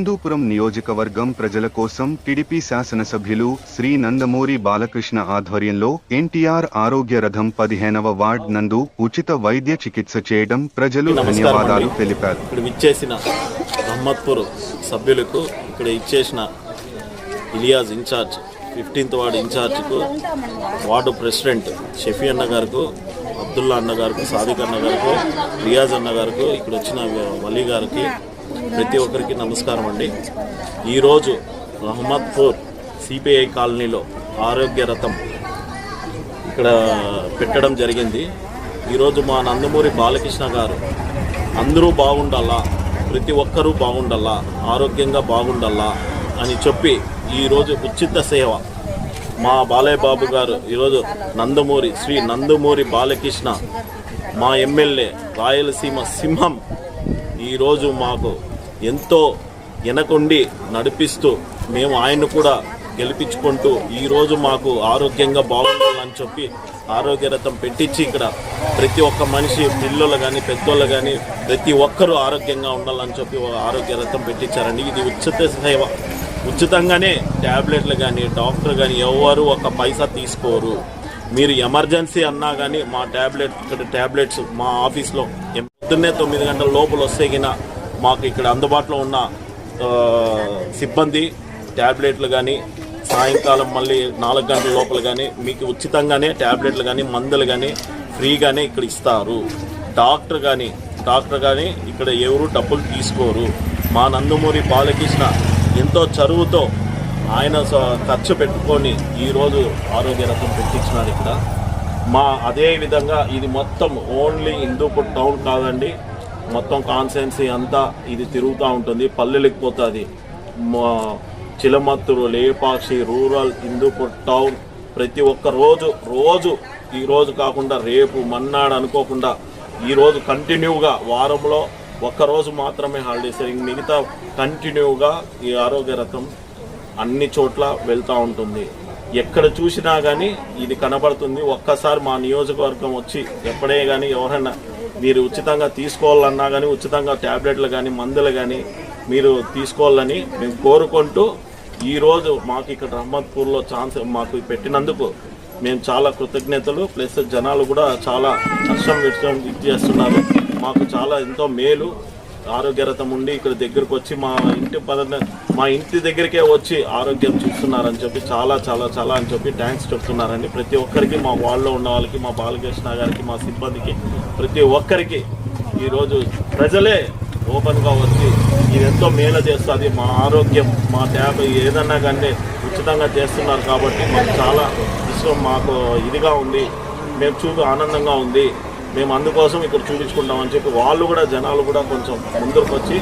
హిందూపురం నియోజకవర్గం ప్రజల కోసం టిడిపి శాసనసభ్యులు శ్రీ నందమూరి బాలకృష్ణ ఆధ్వర్యంలో ఎన్టీఆర్ ఆరోగ్య రథం పదిహేనవ వార్డ్ నందు ఉచిత వైద్య చికిత్స చేయడం ప్రజలు ధన్యవాదాలు తెలిపారు. ఇక్కడ విచ్చేసిన మహమ్మద్పూర్ సభ్యులకు ఇక్కడ ఇచ్చేసిన Iliyaz in charge fifteenth ward ఇన్ఛార్జ్కు ward president Shafi అన్న గారికి అబ్దుల్లా అన్న గారికి సాదిక్ అన్న గారికి రియాజ్ అన్న గారికి ఇక్కడ వచ్చిన వలీ గారికి ప్రతి ఒక్కరికి నమస్కారం అండి. ఈరోజు మహమ్మద్పూర్ సిపిఐ కాలనీలో ఆరోగ్య రథం ఇక్కడ పెట్టడం జరిగింది. ఈరోజు మా నందమూరి బాలకృష్ణ గారు అందరూ బాగుండాలా ప్రతి ఒక్కరూ బాగుండాలా ఆరోగ్యంగా బాగుండాలా అని చెప్పి ఈరోజు ఉచిత సేవ మా బాలయ్య బాబు గారు ఈరోజు నందమూరి శ్రీ నందమూరి బాలకృష్ణ మా ఎమ్మెల్యే రాయలసీమ సింహం ఈరోజు మాకు ఎంతో వెనకుండి నడిపిస్తూ మేము ఆయన్ను కూడా గెలిపించుకుంటూ ఈరోజు మాకు ఆరోగ్యంగా బాగుండాలని చెప్పి ఆరోగ్య రథం పెట్టించి ఇక్కడ ప్రతి ఒక్క మనిషి పిల్లలు కానీ పెద్దోళ్ళు కానీ ప్రతి ఒక్కరూ ఆరోగ్యంగా ఉండాలని చెప్పి ఆరోగ్య రథం పెట్టించారండి. ఇది ఉచిత సేవ. ఉచితంగానే ట్యాబ్లెట్లు కానీ డాక్టర్ కానీ ఎవరు ఒక పైసా తీసుకోరు. మీరు ఎమర్జెన్సీ అన్నా కానీ మా ట్యాబ్లెట్ ఇక్కడ ట్యాబ్లెట్స్ మా ఆఫీస్లో పొద్దున్నే తొమ్మిది గంటల లోపల వస్తే కినా మాకు ఇక్కడ అందుబాటులో ఉన్న సిబ్బంది ట్యాబ్లెట్లు కానీ సాయంకాలం మళ్ళీ నాలుగు గంటల లోపల కానీ మీకు ఉచితంగానే ట్యాబ్లెట్లు కానీ మందులు కానీ ఫ్రీగానే ఇక్కడ ఇస్తారు. డాక్టర్ కానీ డాక్టర్ కానీ ఇక్కడ ఎవరు డబ్బులు తీసుకోరు. మా నందమూరి బాలకృష్ణ ఎంతో చరువుతో ఆయన స- ఖర్చు పెట్టుకొని ఈరోజు ఆరోగ్య రథం పెట్టించినాడు ఇక్కడ. మా అదే విధంగా ఇది మొత్తం ఓన్లీ హిందూపూర్ టౌన్ కాదండి. మొత్తం కాన్సెన్సీ అంతా ఇది తిరుగుతూ ఉంటుంది. పల్లెలకు పోతుంది. మా- చిలమత్తూరు లేపాక్షి రూరల్ హిందూపూర్ టౌన్ ప్రతి ఒక్క రోజు రోజు ఈ రోజు కాకుండా రేపు మన్నాడు అనుకోకుండా ఈరోజు కంటిన్యూగా వారంలో ఒక్క రోజు మాత్రమే హాలిడేస్. మిగతా కంటిన్యూగా ఈ ఆరోగ్య రథం అన్ని చోట్ల వెళ్తూ ఉంటుంది. ఎక్కడ చూసినా కానీ ఇది కనబడుతుంది. ఒక్కసారి మా నియోజకవర్గం వచ్చి ఎప్పుడే కానీ ఎవరైనా మీరు ఉచితంగా తీసుకోవాలన్నా కానీ ఉచితంగా ట్యాబ్లెట్లు కానీ మందులు కానీ మీరు తీసుకోవాలని మేము కోరుకుంటూ ఈరోజు మాకు ఇక్కడ రహమత్పూర్లో ఛాన్స్ మాకు పెట్టినందుకు మేము చాలా కృతజ్ఞతలు. ప్లస్ జనాలు కూడా చాలా కష్టం విషయం ఇది చేస్తున్నారు మాకు చాలా ఎంతో మేలు. ఆరోగ్యరతం ఉండి ఇక్కడ దగ్గరకు వచ్చి మా ఇంటి పదన మా ఇంటి దగ్గరికే వచ్చి ఆరోగ్యం చూస్తున్నారని చెప్పి చాలా చాలా చాలా అని చెప్పి థ్యాంక్స్ చెప్తున్నారండి. ప్రతి ఒక్కరికి మా వాళ్ళలో ఉన్న వాళ్ళకి మా బాలకృష్ణ గారికి మా సిబ్బందికి ప్రతి ఒక్కరికి ఈరోజు ప్రజలే ఓపెన్గా వచ్చి ఇది ఎంతో మేల చేస్తుంది. మా ఆరోగ్యం మా ట్యాబ్ ఏదన్నా కానీ ఉచితంగా చేస్తున్నారు కాబట్టి మాకు చాలా ఇష్టం మాకు ఇదిగా ఉంది. మేము చూపి ఆనందంగా ఉంది. మేము అందుకోసం ఇక్కడ చూపించుకుంటామని చెప్పి వాళ్ళు కూడా జనాలు కూడా కొంచెం ముందుకు వచ్చి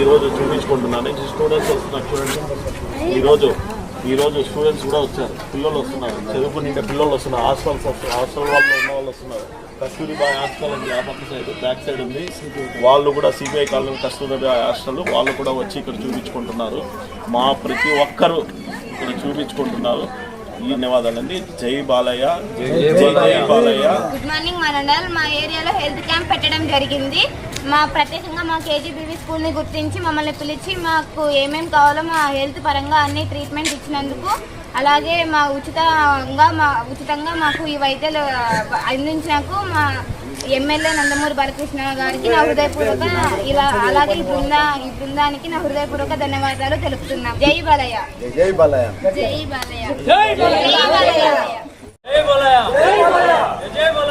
ఈరోజు చూపించుకుంటున్నారు. స్టూడెంట్స్ వస్తున్నారు చూడండి. ఈరోజు ఈరోజు స్టూడెంట్స్ కూడా వచ్చారు. పిల్లలు వస్తున్నారు. చదువుకునే పిల్లలు వస్తున్నారు. హాస్టల్స్ వస్తున్నారు హాస్టల్ వాళ్ళు ఉన్న వాళ్ళు వస్తున్నారు. కస్తూరిబాయ్ హాస్టల్ ఉంది ఆ పక్క సైడ్ బ్యాక్ సైడ్ ఉంది. వాళ్ళు కూడా సిబిఐ కాలనీ కస్తూరిబాయ్ హాస్టల్ వాళ్ళు కూడా వచ్చి ఇక్కడ చూపించుకుంటున్నారు. మా ప్రతి ఒక్కరూ ఇక్కడ చూపించుకుంటున్నారు. ధన్యవాదాలండి. జై బాలయ్య. జై జై బాలయ్య. గుడ్ మార్నింగ్ మనండల్ మా ఏరియాలో హెల్త్ క్యాంప్ పెట్టడం జరిగింది. మా ప్రత్యేకంగా మా కేజీబీవీ స్కూల్ని గుర్తించి మమ్మల్ని పిలిచి మాకు ఏమేమి కావాలో మా హెల్త్ పరంగా అన్ని ట్రీట్మెంట్ ఇచ్చినందుకు అలాగే మా ఉచితంగా మా ఉచితంగా మాకు ఈ వైద్యులు అందించినకు మా ఎమ్మెల్యే నందమూరి బాలకృష్ణ గారికి నా హృదయపూర్వక ఇలా అలాగే ఈ బృందా ఈ బృందానికి నా హృదయపూర్వక ధన్యవాదాలు తెలుపుతున్నాం. జై బాలయ్య. జై బాలయ్య. జై బాలయ్య. జై బాలయ్య. జై బాలయ్య.